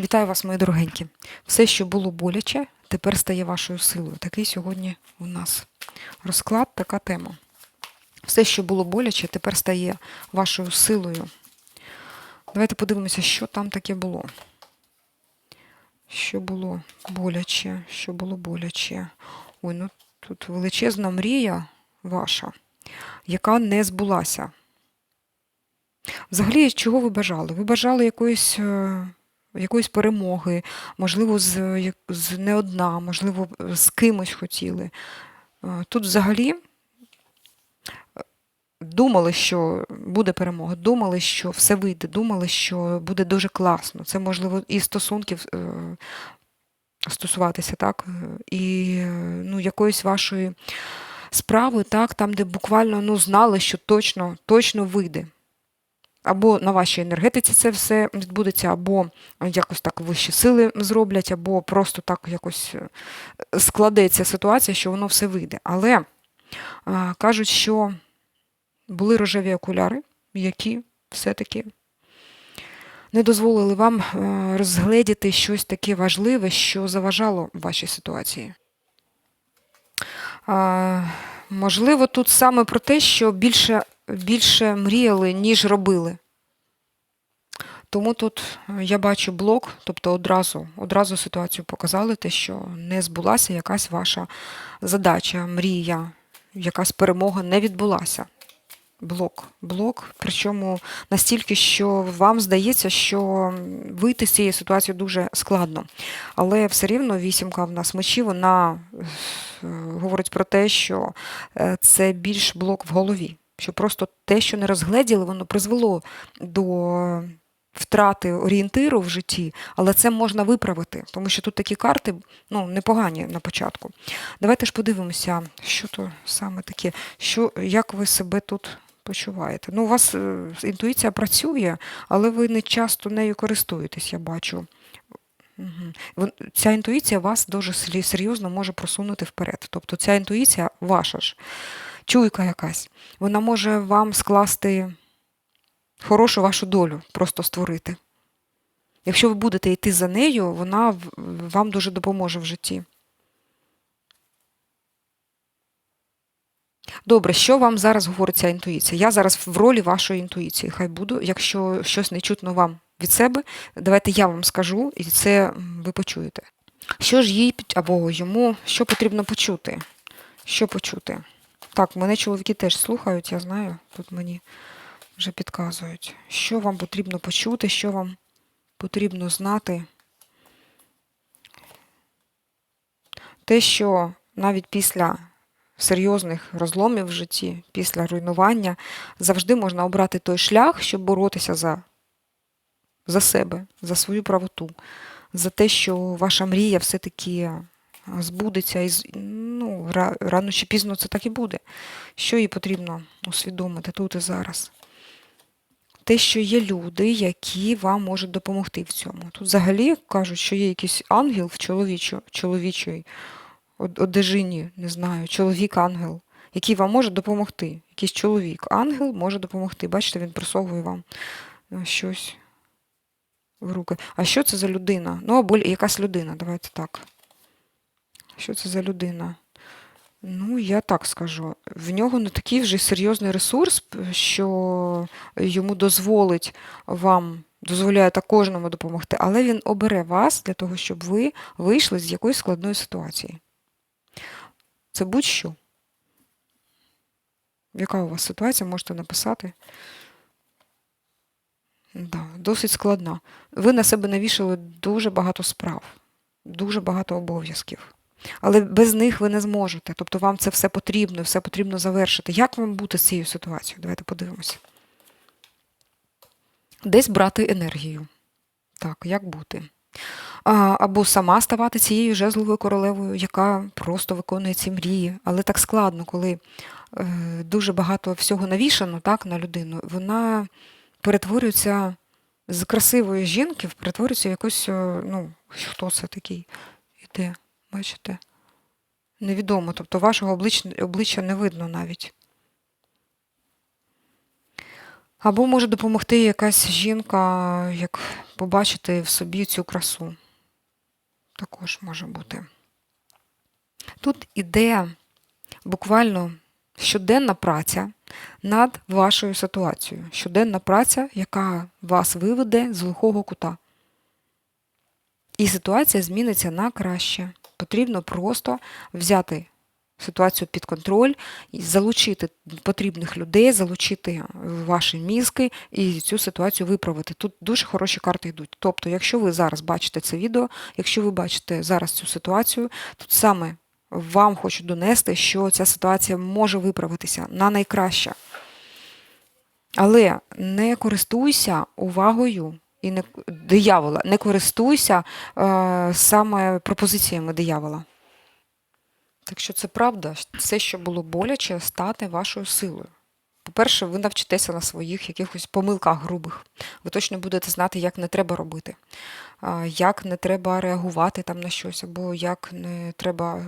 Вітаю вас, мої дорогенькі. Все, що було боляче, тепер стає вашою силою. Такий сьогодні у нас розклад, така тема. Все, що було боляче, тепер стає вашою силою. Давайте подивимося, що там таке було. Що було боляче, що було боляче. Ой, ну тут величезна мрія ваша, яка не збулася. Взагалі, чого ви бажали? Ви бажали якоїсь, е, якоїсь перемоги, можливо, з, з не одна, можливо, з кимось хотіли. Е, Тут взагалі е, думали, що буде перемога, думали, що все вийде, думали, що буде дуже класно. Це можливо і стосунків е, стосуватися, так, і ну, якоїсь вашої справи, так, там, де буквально ну, знали, що точно, точно вийде. Або на вашій енергетиці це все відбудеться, або якось так вищі сили зроблять, або просто так якось е, складеться ситуація, що воно все вийде. Але а, кажуть, що були рожеві окуляри, які все-таки не дозволили вам е, розгледіти щось таке важливе, що заважало вашій ситуації. Можливо, тут саме про те, що більше, більше мріяли, ніж робили. Тому тут е, я бачу блок, тобто одразу, одразу ситуацію показали, те, що не збулася якась ваша задача, мрія, якась перемога не відбулася. Блок, блок, причому настільки, що вам здається, що вийти з цієї ситуації дуже складно. Але все рівно вісімка в нас мечів, вона е, говорить про те, що е, це більш блок в голові. Що просто те, що не розгледіли, воно призвело до втрати орієнтиру в житті, але це можна виправити, тому що тут такі карти ну, непогані на початку. Давайте ж подивимося, що то саме таке, що, як ви себе тут почуваєте. Ну, у вас е, інтуїція працює, але ви не часто нею користуєтесь, я бачу. Угу. Ця інтуїція вас дуже серйозно може просунути вперед. Тобто ця інтуїція ваша ж, чуйка якась, вона може вам скласти хорошу вашу долю, просто створити. Якщо ви будете йти за нею, вона вам дуже допоможе в житті. Добре, що вам зараз говорить ця інтуїція? Я зараз в ролі вашої інтуїції. Хай буду. Якщо щось не чутно вам від себе, давайте я вам скажу, і це ви почуєте. Що ж їй або йому, що потрібно почути? Що почути? Так, мене чоловіки теж слухають, я знаю, тут мені вже підказують. Що вам потрібно почути, що вам потрібно знати? Те, що навіть після серйозних розломів в житті, після руйнування, завжди можна обрати той шлях, щоб боротися за, за себе, за свою правоту, за те, що ваша мрія все-таки збудеться, і ну, рано чи пізно це так і буде. Що їй потрібно усвідомити тут і зараз? Те, що є люди, які вам можуть допомогти в цьому. Тут взагалі кажуть, що є якийсь ангел в чоловічої одежині, не знаю, чоловік-ангел, який вам може допомогти. Якийсь чоловік, ангел може допомогти. Бачите, він присовує вам е, щось в руки. А що це за людина? Ну, або якась людина, давайте так. Що це за людина? Ну, я так скажу. В нього не такий вже серйозний ресурс, що йому дозволить вам, дозволяє так кожному допомогти, але він обере вас для того, щоб ви вийшли з якоїсь складної ситуації. Це будь-що. Яка у вас ситуація, можете написати. Да, досить складна. Ви на себе навішали дуже багато справ, дуже багато обов'язків. Але без них ви не зможете. Тобто вам це все потрібно, все потрібно завершити. Як вам бути з цією ситуацією? Давайте подивимося. Десь брати енергію. Так, як бути? Або сама ставати цією жезловою королевою, яка просто виконує ці мрії. Але так складно, коли е, дуже багато всього навішано так, на людину, вона перетворюється з красивої жінки, перетворюється в якусь, е, ну, хто це такий іде, бачите? Невідомо, тобто вашого обличчя, не видно навіть. Або може допомогти якась жінка, як побачити в собі цю красу. Також може бути. Тут іде буквально щоденна праця над вашою ситуацією. Щоденна праця, яка вас виведе з глухого кута. І ситуація зміниться на краще. Потрібно просто взяти ситуацію під контроль, залучити потрібних людей, залучити ваші мізки і цю ситуацію виправити. Тут дуже хороші карти йдуть. Тобто, якщо ви зараз бачите це відео, якщо ви бачите зараз цю ситуацію, тут саме вам хочу донести, що ця ситуація може виправитися на найкраще. Але не користуйся увагою і не диявола, не користуйся е, саме пропозиціями диявола. Так що це правда, все, що було боляче, стане вашою силою. По-перше, ви навчитеся на своїх якихось помилках грубих. Ви точно будете знати, як не треба робити, як не треба реагувати там на щось, або як не треба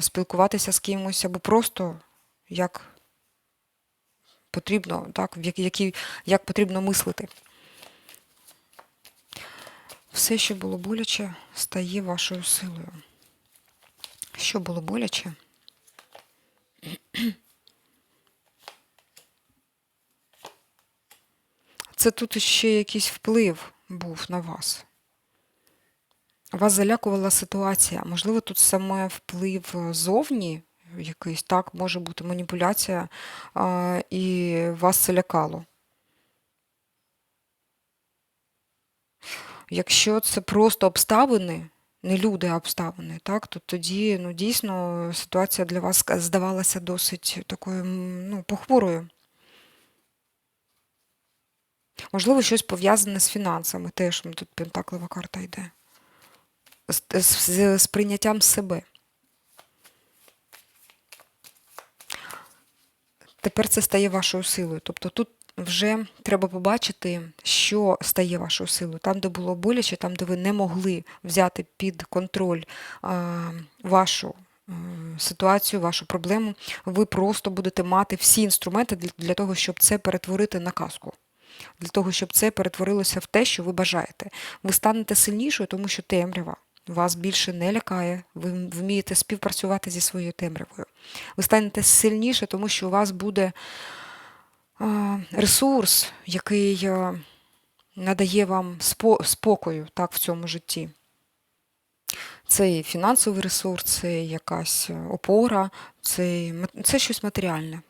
спілкуватися з кимось, або просто як потрібно, так, які, як потрібно мислити. Все, що було боляче, стає вашою силою. Що було боляче? Це тут ще якийсь вплив був на вас. Вас залякувала ситуація. Можливо, тут саме вплив зовні якийсь, так, може бути маніпуляція, і вас це лякало. Якщо це просто обставини, не люди, а обставини, так, то тоді ну, дійсно ситуація для вас здавалася досить такою ну, похмурою. Можливо, щось пов'язане з фінансами, теж тут пентаклова карта йде. З, з, з прийняттям себе. Тепер це стає вашою силою. Тобто тут вже треба побачити, що стає вашою силою. Там, де було боляче, там, де ви не могли взяти під контроль вашу ситуацію, вашу проблему, ви просто будете мати всі інструменти для, того, щоб це перетворити на казку. Для того, щоб це перетворилося в те, що ви бажаєте. Ви станете сильнішою, тому що темрява вас більше не лякає, ви вмієте співпрацювати зі своєю темрявою. Ви станете сильніше, тому що у вас буде ресурс, який надає вам спокою так, в цьому житті. Це і фінансовий ресурс, це якась опора, це, це щось матеріальне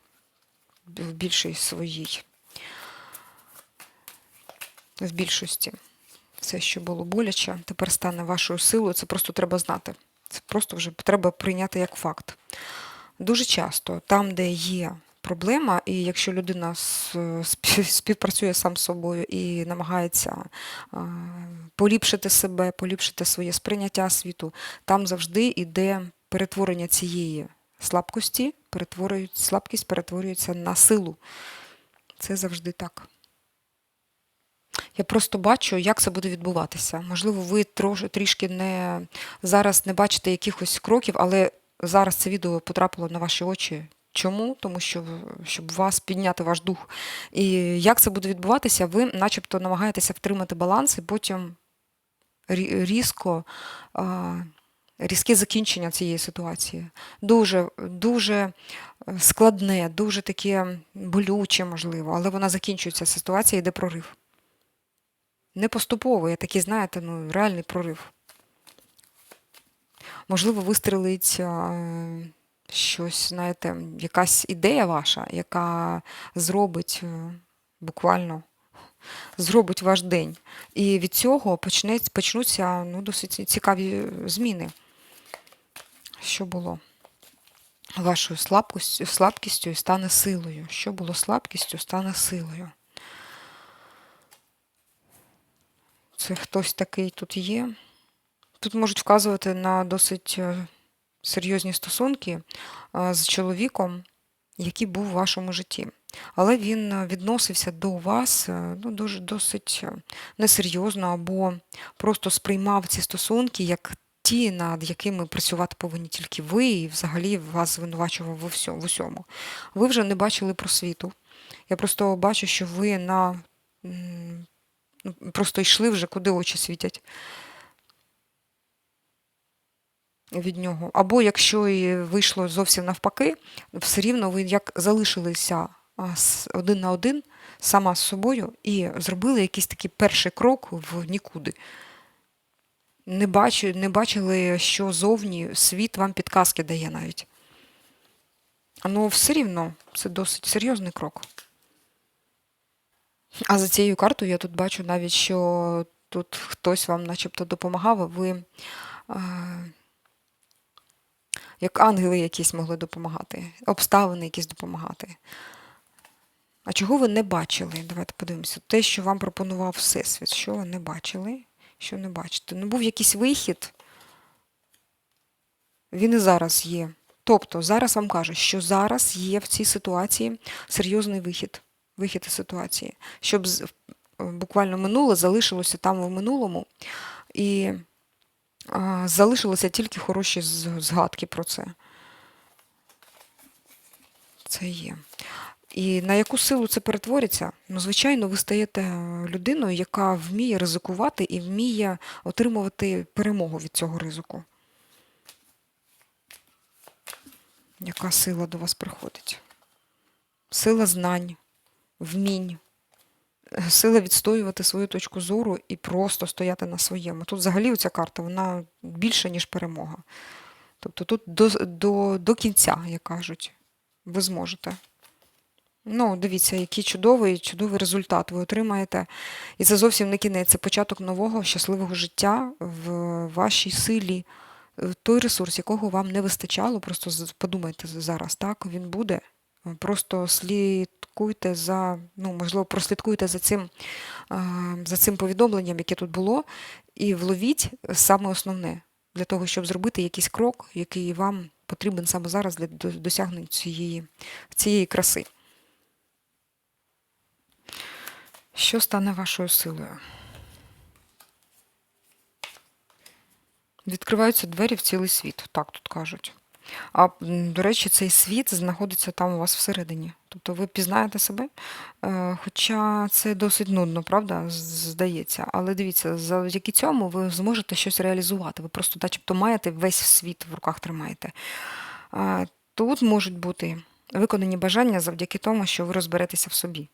в більшій своїй, в більшості. Все, що було боляче, тепер стане вашою силою. Це просто треба знати. Це просто вже треба прийняти як факт. Дуже часто, там, де є проблема, і якщо людина співпрацює сам з собою і намагається поліпшити себе, поліпшити своє сприйняття світу, там завжди йде перетворення цієї слабкості, перетворюють, слабкість перетворюється на силу. Це завжди так. Я просто бачу, як це буде відбуватися. Можливо, ви трош, трішки не зараз не бачите якихось кроків, але зараз це відео потрапило на ваші очі. Чому? Тому що щоб вас підняти ваш дух. І як це буде відбуватися, ви начебто намагаєтеся втримати баланс і потім різко, різке закінчення цієї ситуації. Дуже, дуже е, складне, дуже таке болюче, можливо, але вона закінчується ситуація, йде прорив. Не поступовий, а такий, знаєте, ну, реальний прорив. Можливо, вистрелить е, щось, знаєте, якась ідея ваша, яка зробить е, буквально зробить ваш день. І від цього почнуться ну, досить цікаві зміни. Що було вашою слабкістю, слабкістю і стане силою. Що було слабкістю, стане силою. Це хтось такий тут є. Тут можуть вказувати на досить е, серйозні стосунки з чоловіком, який був у вашому житті. Але він е, відносився до вас е, ну, дуже досить е, несерйозно або просто сприймав ці стосунки як ті, над якими працювати повинні тільки ви, і взагалі вас звинувачував в усьому. Ви вже не бачили просвіту. Я просто бачу, що ви на ну, просто йшли вже, куди очі світять від нього. Або якщо і вийшло зовсім навпаки, все рівно ви як залишилися один на один сама з собою і зробили якийсь такий перший крок в нікуди. Не, бачу, не бачили, що зовні світ вам підказки дає навіть. Ну, все рівно це досить серйозний крок. А за цією картою я тут бачу навіть, що тут хтось вам начебто допомагав, а ви як ангели якісь могли допомагати, обставини якісь допомагати. А чого ви не бачили? Давайте подивимося. Те, що вам пропонував Всесвіт, що ви не бачили, що не бачите. Ну, був якийсь вихід, він і зараз є. Тобто, зараз вам кажуть, що зараз є в цій ситуації серйозний вихід, вихід із ситуації, щоб буквально минуле залишилося там у минулому, і залишилися тільки хороші згадки про це. Це є. І на яку силу це перетвориться? Ну, звичайно, ви стаєте людиною, яка вміє ризикувати і вміє отримувати перемогу від цього ризику. Яка сила до вас приходить? Сила знань, вмінь, сила відстоювати свою точку зору і просто стояти на своєму. Тут взагалі ця карта, вона більше, ніж перемога. Тобто тут до, до, до кінця, як кажуть, ви зможете. Ну, дивіться, який чудовий, чудовий результат ви отримаєте. І це зовсім не кінець, це початок нового щасливого життя в вашій силі. Е, Той ресурс, якого вам не вистачало, просто подумайте зараз, так, він буде. Просто слідкуйте за, ну, можливо, прослідкуйте за цим, за цим повідомленням, яке тут було, і вловіть саме основне для того, щоб зробити якийсь крок, який вам потрібен саме зараз для досягнення цієї, цієї краси. Що стане вашою силою? Відкриваються двері в цілий світ, так тут кажуть. А до речі, цей світ знаходиться там у вас всередині. Тобто ви пізнаєте себе, е, хоча це досить нудно, правда, здається. Але дивіться, завдяки цьому ви зможете щось реалізувати. Ви просто начебто маєте весь світ в руках тримаєте. Тут можуть бути виконані бажання завдяки тому, що ви розберетеся в собі.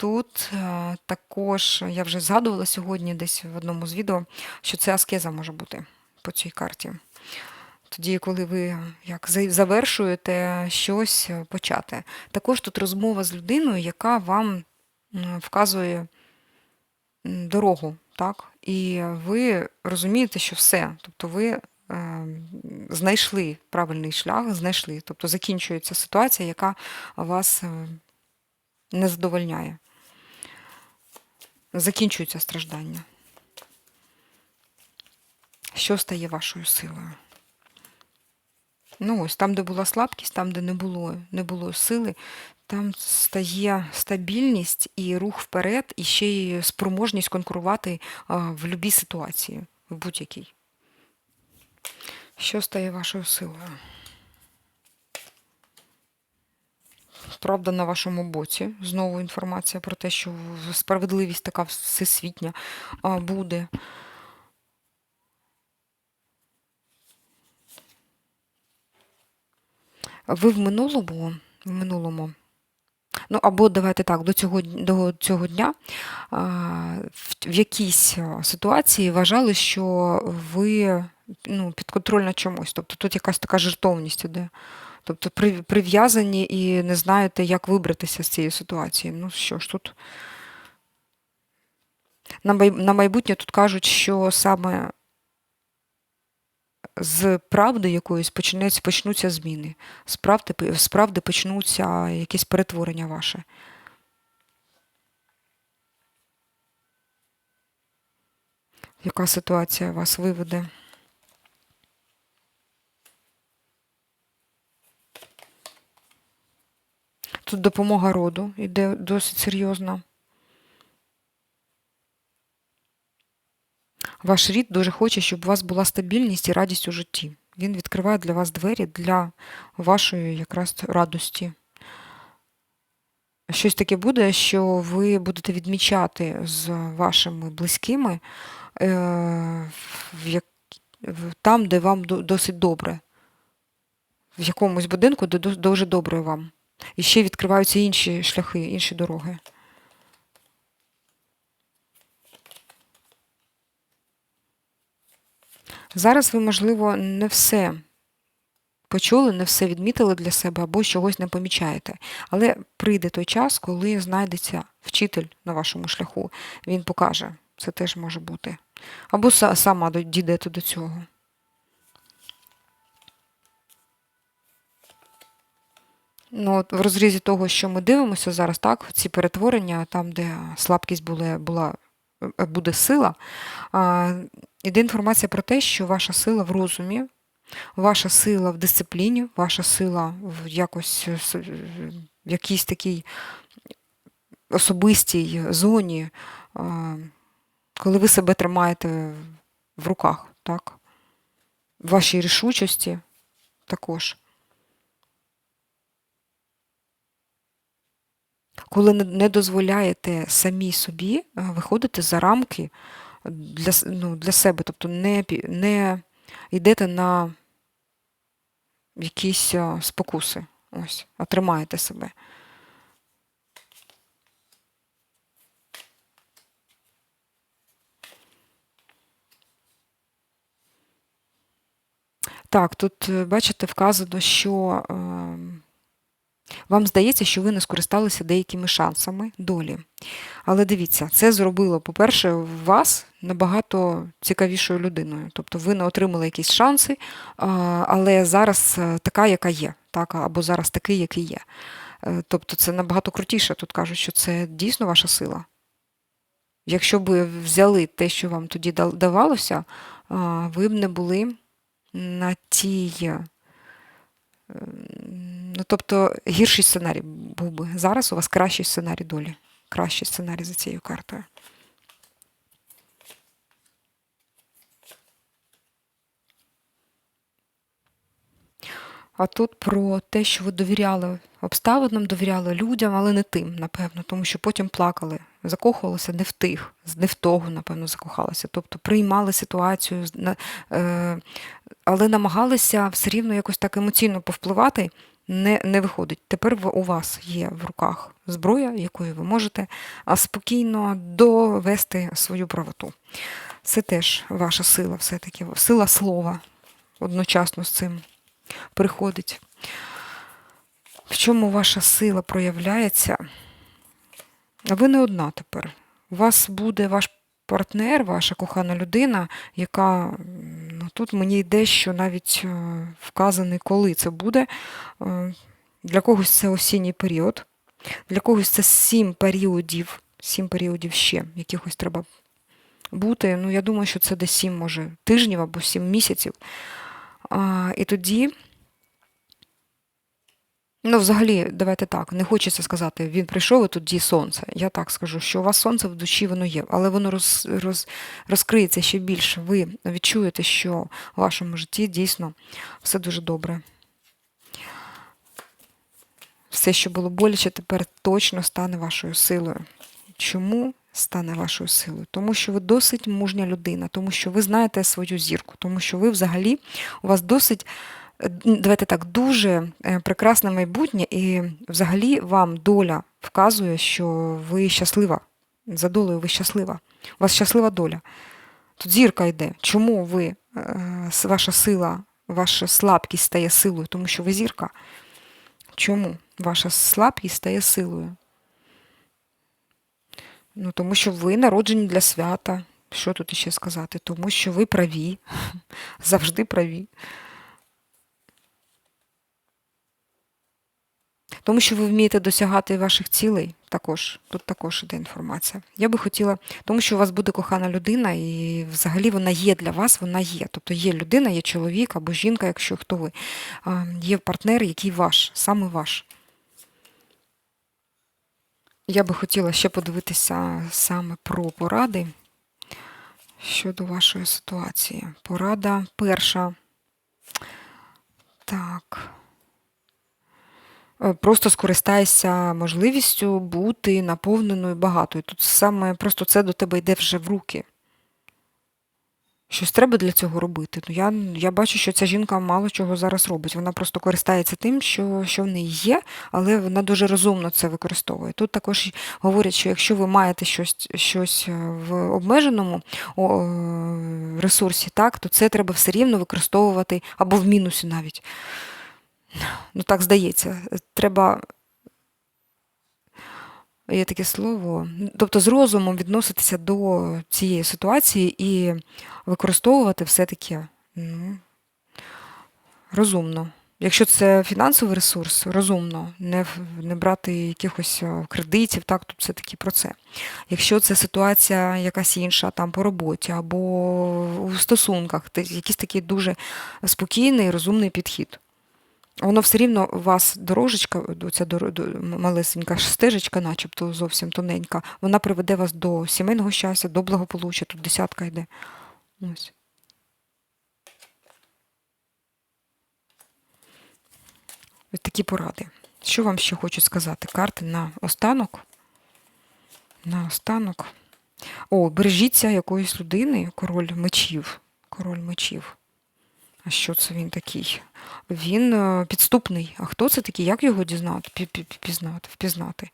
Тут е, також я вже згадувала сьогодні десь в одному з відео, що це аскеза може бути по цій карті. Тоді, коли ви як завершуєте щось е, почати. Також тут розмова з людиною, яка вам вказує дорогу, так? І ви розумієте, що все. Тобто ви е, знайшли правильний шлях, знайшли. Тобто закінчується ситуація, яка вас е, не задовольняє. Закінчується страждання. Що стає вашою силою? Ну ось там, де була слабкість, там, де не було, не було сили, там стає стабільність і рух вперед, і ще й спроможність конкурувати в будь-якій ситуації, в будь-якій. Що стає вашою силою? Правда на вашому боці. Знову інформація про те, що справедливість така всесвітня буде. Ви в минулому, в минулому, ну або давайте так, до цього, до цього дня в, якійсь ситуації вважали, що ви ну, підконтрольна чомусь. Тобто тут якась така жертовність іде. Тобто прив'язані і не знаєте, як вибратися з цієї ситуації. Ну що ж тут. На майбутнє тут кажуть, що саме з правди якоїсь почнеться, почнуться зміни. З правди, з правди почнуться якісь перетворення ваше. Яка ситуація вас виведе? Тут допомога роду йде досить серйозна. Ваш рід дуже хоче, щоб у вас була стабільність і радість у житті. Він відкриває для вас двері для вашої якраз радості. щось таке буде, що ви будете відмічати з вашими близькими е, там, де вам до- досить добре. В якомусь будинку, де ду- дуже добре вам. І ще відкриваються інші шляхи, інші дороги. Зараз ви, можливо, не все почули, не все відмітили для себе або чогось не помічаєте. Але прийде той час, коли знайдеться вчитель на вашому шляху, він покаже. Це теж може бути. Або сама дійдете до цього. Ну, от в розрізі того, що ми дивимося зараз, так, ці перетворення, там, де слабкість була, була, буде сила, а, іде інформація про те, що ваша сила в розумі, ваша сила в дисципліні, ваша сила в якось е, в якійсь такій особистій зоні, коли ви себе тримаєте в руках, так? Вашій рішучості також. Коли не- дозволяєте самі собі е, виходити за рамки для, ну, для себе, тобто не, не йдете на якісь е, спокуси, ось, а тримаєте себе. Так, тут, е, бачите, вказано, що ем, вам здається, що ви не скористалися деякими шансами долі. Але дивіться, це зробило, по-перше, вас набагато цікавішою людиною. Тобто ви не отримали якісь шанси, але зараз е, така, яка є, так, або зараз такий, який є. Е, Тобто це набагато крутіше. Тут кажуть, що це дійсно ваша сила. Якщо б взяли те, що вам тоді давалося, ви б не були на тій. Ну, тобто гірший сценарій був би. Зараз у вас кращий сценарій долі. Кращий сценарій за цією картою. А тут про те, що ви довіряли обставинам, довіряли людям, але не тим, напевно, тому що потім плакали, закохувалися не в тих, не в того, напевно, закохалися. Тобто приймали ситуацію, е, але намагалися все рівно якось так емоційно повпливати. Не, не виходить. Тепер у вас є в руках зброя, якою ви можете спокійно довести свою правоту. Це теж ваша сила, все-таки сила слова одночасно з цим приходить. В чому ваша сила проявляється? Ви не одна тепер. У вас буде ваш партнер, ваша кохана людина, яка тут мені йде, що навіть е, вказаний, коли це буде. Е, Для когось це осінній період, для когось це сім періодів, сім періодів ще, якихось треба бути. Ну, я думаю, що це десь сім, може, тижнів або сім місяців. І тоді. Ну, взагалі, давайте так, не хочеться сказати, він прийшов і тут тоді сонце. Я так скажу, що у вас сонце в душі воно є, але воно роз, роз, розкриється ще більше. Ви відчуєте, що у вашому житті дійсно все дуже добре. Все, що було боляче, тепер точно стане вашою силою. Чому стане вашою силою? Тому що ви досить мужня людина, тому що ви знаєте свою зірку, тому що ви взагалі у вас досить давайте так, дуже е, прекрасне майбутнє, і взагалі вам доля вказує, що ви щаслива. За долею ви щаслива. У вас щаслива доля. Тут зірка йде. Чому ви, е, ваша сила, ваша слабкість стає силою? Тому що ви зірка. Чому ваша слабкість стає силою? Ну, тому що ви народжені для свята. Що тут ще сказати? Тому що ви праві, завжди праві. Тому що ви вмієте досягати ваших цілей, також тут також іде інформація. Я би хотіла, тому що у вас буде кохана людина, і взагалі вона є для вас, вона є. Тобто є людина, є чоловік або жінка, якщо хто ви. Є партнер, який ваш, саме ваш. Я би хотіла ще подивитися саме про поради щодо вашої ситуації. Порада перша. Так. Е, Просто скористайся можливістю бути наповненою багатою. Тут саме просто це до тебе йде вже в руки. Щось треба для цього робити. Ну, я, я бачу, що ця жінка мало чого зараз робить. Вона просто користається тим, що, що в неї є, але вона дуже розумно це використовує. Тут також говорять, що якщо ви маєте щось, щось е, в обмеженому е, ресурсі, так, то це треба все рівно використовувати або в мінусі навіть. Ну, так здається. Треба. Є таке слово. Тобто з розумом відноситися до цієї ситуації і використовувати все-таки ну, розумно. Якщо це фінансовий ресурс, розумно, не, не брати якихось е, кредитів, так, тут все-таки про це. Якщо це ситуація якась інша, там по роботі або у стосунках, якийсь такий дуже спокійний, розумний підхід. Воно все рівно у вас дорожечка, ця малесенька стежечка, начебто зовсім тоненька, вона приведе вас до сімейного щастя, до благополуччя, тут десятка йде. Ось. Ось такі поради. Що вам ще хочу сказати? Карти на останок. На останок. О, бережіться якоїсь людини, король мечів. Король мечів. А що це він такий? Він е, підступний. А хто це такий? Як його дізнати? Пі- пі- Пізнати, впізнати?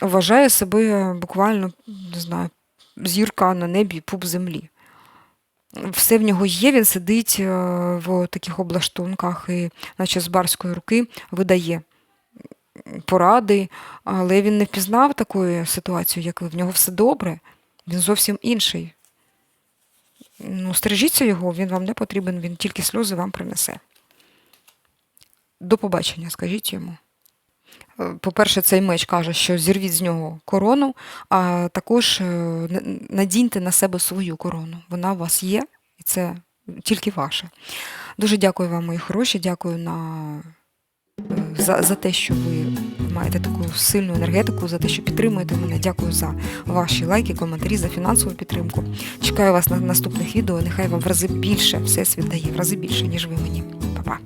Вважає себе буквально, не знаю, зірка на небі, пуп землі. Все в нього є, він сидить е, в таких облаштунках і, наче з барської руки, видає поради, але він не впізнав такої ситуації, як ви. В нього все добре, він зовсім інший. Ну, стережіться його, він вам не потрібен, він тільки сльози вам принесе. До побачення, скажіть йому. Е, По-перше, цей меч каже, що зірвіть з нього корону, а також е, надіньте на себе свою корону. Вона у вас є, і це тільки ваша. Дуже дякую вам, мої хороші. Дякую на, за, за те, що ви маєте таку сильну енергетику, за те, що підтримуєте мене. Дякую за ваші лайки, коментарі, за фінансову підтримку. Чекаю вас на наступних відео. Нехай вам в рази більше всесвіт дає, в рази більше, ніж ви мені. Па-па.